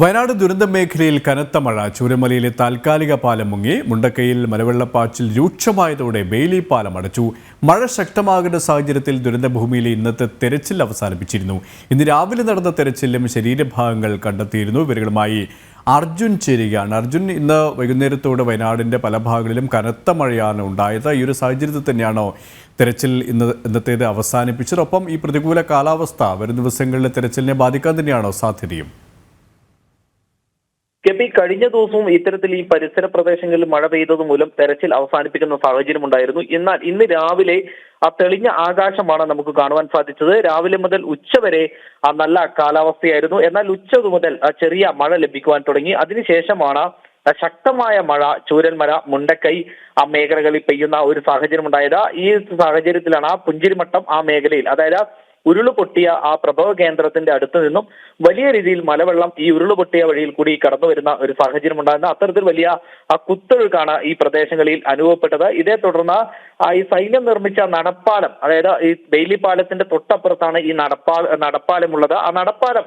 വയനാട് ദുരന്ത മേഖലയിൽ കനത്ത മഴ. ചൂരമലയിലെ താൽക്കാലിക പാലം മുങ്ങി. മുണ്ടക്കയിൽ മലവെള്ളപ്പാച്ചിൽ രൂക്ഷമായതോടെ ബെയിലി പാലം അടച്ചു. മഴ ശക്തമാകുന്ന സാഹചര്യത്തിൽ ദുരന്തഭൂമിയിലെ ഇന്നത്തെ തെരച്ചിൽ അവസാനിപ്പിച്ചിരുന്നു. ഇന്ന് രാവിലെ നടന്ന തെരച്ചിലും ശരീരഭാഗങ്ങൾ കണ്ടെത്തിയിരുന്നു ഇവരുമായി അർജുൻ ചേരുകയാണ്. അർജുൻ ഇന്ന് വൈകുന്നേരത്തോടെ വയനാടിന്റെ പല ഭാഗങ്ങളിലും കനത്ത മഴയാണ് ഉണ്ടായത്. ഈ ഒരു സാഹചര്യത്തിൽ തന്നെയാണോ തെരച്ചിൽ ഇന്ന് ഇന്നത്തേത് അവസാനിപ്പിച്ചത്? ഒപ്പം ഈ പ്രതികൂല കാലാവസ്ഥ വരും ദിവസങ്ങളിലെ തെരച്ചിലിനെ ബാധിക്കാൻ തന്നെയാണോ സാധ്യതയും? കെപി കഴിഞ്ഞ ദിവസവും ഇത്തരത്തിൽ ഈ പരിസര പ്രദേശങ്ങളിൽ മഴ പെയ്തത് മൂലം തെരച്ചിൽ അവസാനിപ്പിക്കുന്ന സാഹചര്യം ഉണ്ടായിരുന്നു. എന്നാൽ ഇന്ന് രാവിലെ ആ തെളിഞ്ഞ ആകാശമാണ് നമുക്ക് കാണുവാൻ സാധിച്ചത്. രാവിലെ മുതൽ ഉച്ചവരെ ആ നല്ല കാലാവസ്ഥയായിരുന്നു. എന്നാൽ ഉച്ച മുതൽ ചെറിയ മഴ ലഭിക്കുവാൻ തുടങ്ങി. അതിനുശേഷമാണ് ശക്തമായ മഴ ചൂരൽമല മുണ്ടക്കൈ ആ മേഖലകളിൽ പെയ്യുന്ന ഒരു സാഹചര്യം ഉണ്ടായത് ഈ സാഹചര്യത്തിലാണ് ആ പുഞ്ചിരിമട്ടം ആ മേഖലയിൽ അതായത് ഉരുൾ പൊട്ടിയ ആ പ്രഭവ കേന്ദ്രത്തിന്റെ അടുത്ത് നിന്നും വലിയ രീതിയിൽ മലവെള്ളം ഈ ഉരുൾ പൊട്ടിയ വഴിയിൽ കൂടി കടന്നു വരുന്ന ഒരു സാഹചര്യം ഉണ്ടായിരുന്നു. അത്തരത്തിൽ വലിയ ആ കുത്തൊഴുക്കാണ് ഈ പ്രദേശങ്ങളിൽ അനുഭവപ്പെട്ടത്. ഇതേ തുടർന്ന് ഈ സൈന്യം നിർമ്മിച്ച നടപ്പാലം അതായത് ഈ ബെയിലി പാലത്തിന്റെ തൊട്ടപ്പുറത്താണ് ഈ നടപ്പാ നടപ്പാലം ഉള്ളത് ആ നടപ്പാലം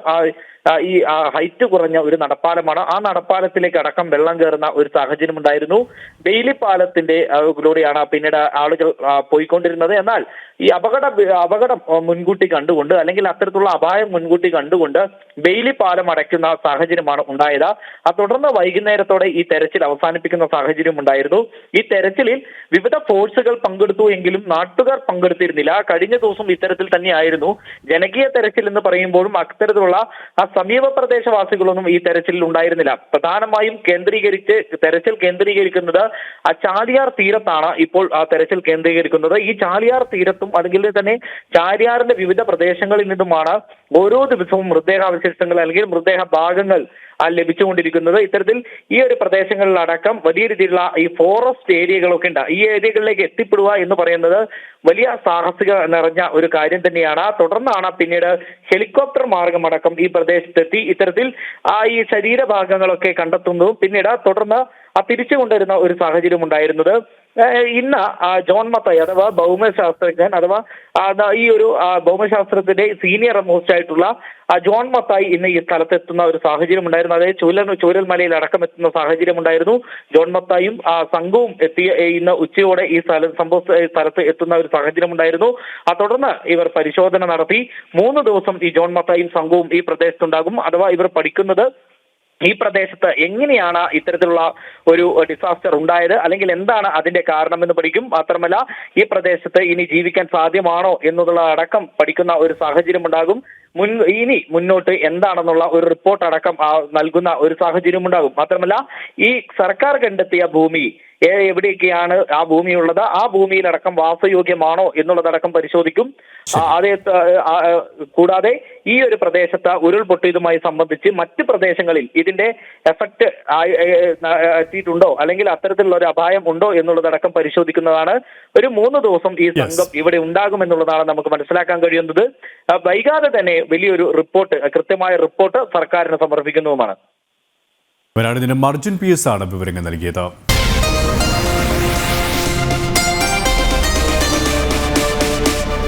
ഈ ഹൈറ്റ് കുറഞ്ഞ ഒരു നടപ്പാലമാണ്. ആ നടപ്പാലത്തിലേക്ക് അടക്കം വെള്ളം കയറുന്ന ഒരു സാഹചര്യം ഉണ്ടായിരുന്നു. ബെയിലി പാലത്തിന്റെ കൂടെയാണ് പിന്നീട് ആളുകൾ പോയിക്കൊണ്ടിരുന്നത്. എന്നാൽ ഈ അപകട അപകടം മുൻകൂട്ടി കണ്ടുകൊണ്ട് അല്ലെങ്കിൽ അത്തരത്തിലുള്ള അപായം മുൻകൂട്ടി കണ്ടുകൊണ്ട് ബെയിലി പാലം അടയ്ക്കുന്ന സാഹചര്യമാണ് ഉണ്ടായത്. ആ തുടർന്ന് വൈകുന്നേരത്തോടെ ഈ തെരച്ചിൽ അവസാനിപ്പിക്കുന്ന സാഹചര്യം ഉണ്ടായിരുന്നു. ഈ തെരച്ചിലിൽ വിവിധ ഫോഴ്സുകൾ പങ്കെടുത്തു എങ്കിലും നാട്ടുകാർ പങ്കെടുത്തിരുന്നില്ല. കഴിഞ്ഞ ദിവസം ഇത്തരത്തിൽ തന്നെയായിരുന്നു. ജനകീയ തെരച്ചിൽ എന്ന് പറയുമ്പോഴും അത്തരത്തിലുള്ള ആ സമീപ പ്രദേശവാസികളൊന്നും ഈ തെരച്ചിലിൽ ഉണ്ടായിരുന്നില്ല. പ്രധാനമായും കേന്ദ്രീകരിച്ച് തെരച്ചിൽ കേന്ദ്രീകരിക്കുന്നത് ആ ചാലിയാർ തീരത്താണ് ഇപ്പോൾ ആ തെരച്ചിൽ കേന്ദ്രീകരിക്കുന്നത്. ഈ ചാലിയാർ തീരത്തും അല്ലെങ്കിൽ തന്നെ ചാലിയാറിന്റെ വിവിധ പ്രദേശങ്ങളിൽ നിന്നുമാണ് ഓരോ ദിവസവും മൃതദേഹാവശിഷ്ടങ്ങൾ അല്ലെങ്കിൽ മൃതദേഹ ഭാഗങ്ങൾ ലഭിച്ചുകൊണ്ടിരിക്കുന്നത്. ഇത്തരത്തിൽ ഈ ഒരു പ്രദേശങ്ങളിലടക്കം വലിയ രീതിയിലുള്ള ഈ ഫോറസ്റ്റ് ഏരിയകളൊക്കെ ഉണ്ട്. ഈ ഏരിയകളിലേക്ക് എത്തിപ്പെടുക എന്ന് പറയുന്നത് വലിയ സാഹസിക നിറഞ്ഞ ഒരു കാര്യം തന്നെയാണ്. തുടർന്നാണ് പിന്നീട് ഹെലികോപ്റ്റർ മാർഗമടക്കം ഈ പ്രദേശത്തെത്തി ഇത്തരത്തിൽ ആ ഈ ശരീരഭാഗങ്ങളൊക്കെ കണ്ടെത്തുന്നതും പിന്നീട് തുടർന്ന് ആ തിരിച്ചു കൊണ്ടുവരുന്ന ഒരു സാഹചര്യം ഉണ്ടായിരുന്നത് ഇന്ന് ജോൺ മത്തായി അഥവാ ഭൗമശാസ്ത്രജ്ഞൻ അഥവാ ഈ ഒരു ഭൗമശാസ്ത്രത്തിന്റെ സീനിയർ മോസ്റ്റ് ആയിട്ടുള്ള ജോൺ മത്തായി ഇന്ന് ഈ സ്ഥലത്തെത്തുന്ന ഒരു സാഹചര്യം ഉണ്ടായിരുന്നു. അതായത് ചൂരൽ ചൂരൽമലയിൽ അടക്കം എത്തുന്ന സാഹചര്യം ഉണ്ടായിരുന്നു. ജോൺ മത്തായും സംഘവും എത്തിയ ഇന്ന് ഉച്ചയോടെ ഈ സ്ഥലം സംഭവ സ്ഥലത്ത് എത്തുന്ന ഒരു സാഹചര്യം ഉണ്ടായിരുന്നു. ആ തുടർന്ന് ഇവർ പരിശോധന നടത്തി. മൂന്ന് ദിവസം ഈ ജോൺ മത്തായും സംഘവും ഈ പ്രദേശത്തുണ്ടാകും. അഥവാ ഇവർ പഠിക്കുന്നത് ഈ പ്രദേശത്ത് എങ്ങനെയാണ് ഇത്തരത്തിലുള്ള ഒരു ഡിസാസ്റ്റർ ഉണ്ടായത്? അല്ലെങ്കിൽ എന്താണ് അതിന്റെ കാരണം എന്ന് പഠിക്കും. മാത്രമല്ല ഈ പ്രദേശത്ത് ഇനി ജീവിക്കാൻ സാധ്യമാണോ എന്നുള്ള അടക്കം പഠിക്കുന്ന ഒരു സാഹചര്യം ഉണ്ടാകും മുൻ ഇനി മുന്നോട്ട് എന്താണെന്നുള്ള ഒരു റിപ്പോർട്ട് അടക്കം നൽകുന്ന ഒരു സാഹചര്യം ഉണ്ടാകും. മാത്രമല്ല ഈ സർക്കാർ കണ്ടെത്തിയ ഭൂമി എവിടെയൊക്കെയാണ് ആ ഭൂമി ഉള്ളത് ആ ഭൂമിയിലടക്കം വാസയോഗ്യമാണോ എന്നുള്ളതടക്കം പരിശോധിക്കും. അതേ കൂടാതെ ഈ ഒരു പ്രദേശത്ത് ഉരുൾപൊട്ടിയതുമായി സംബന്ധിച്ച് മറ്റ് പ്രദേശങ്ങളിൽ ഇതിന്റെ എഫക്ട് എത്തിയിട്ടുണ്ടോ? അല്ലെങ്കിൽ അത്തരത്തിലുള്ള ഒരു അപായം ഉണ്ടോ എന്നുള്ളതടക്കം പരിശോധിക്കുന്നതാണ് ഒരു മൂന്ന് ദിവസം ഈ സംഘം ഇവിടെ ഉണ്ടാകും എന്നുള്ളതാണ് നമുക്ക് മനസ്സിലാക്കാൻ കഴിയുന്നത്. വൈകാതെ തന്നെ വലിയൊരു റിപ്പോർട്ട് കൃത്യമായ റിപ്പോർട്ട് സർക്കാരിന് സമർപ്പിക്കുന്നതുമാണ് വയനാട് ദിനം അർജുൻ പി എസ് ആണ് വിവരങ്ങൾ നൽകിയത്.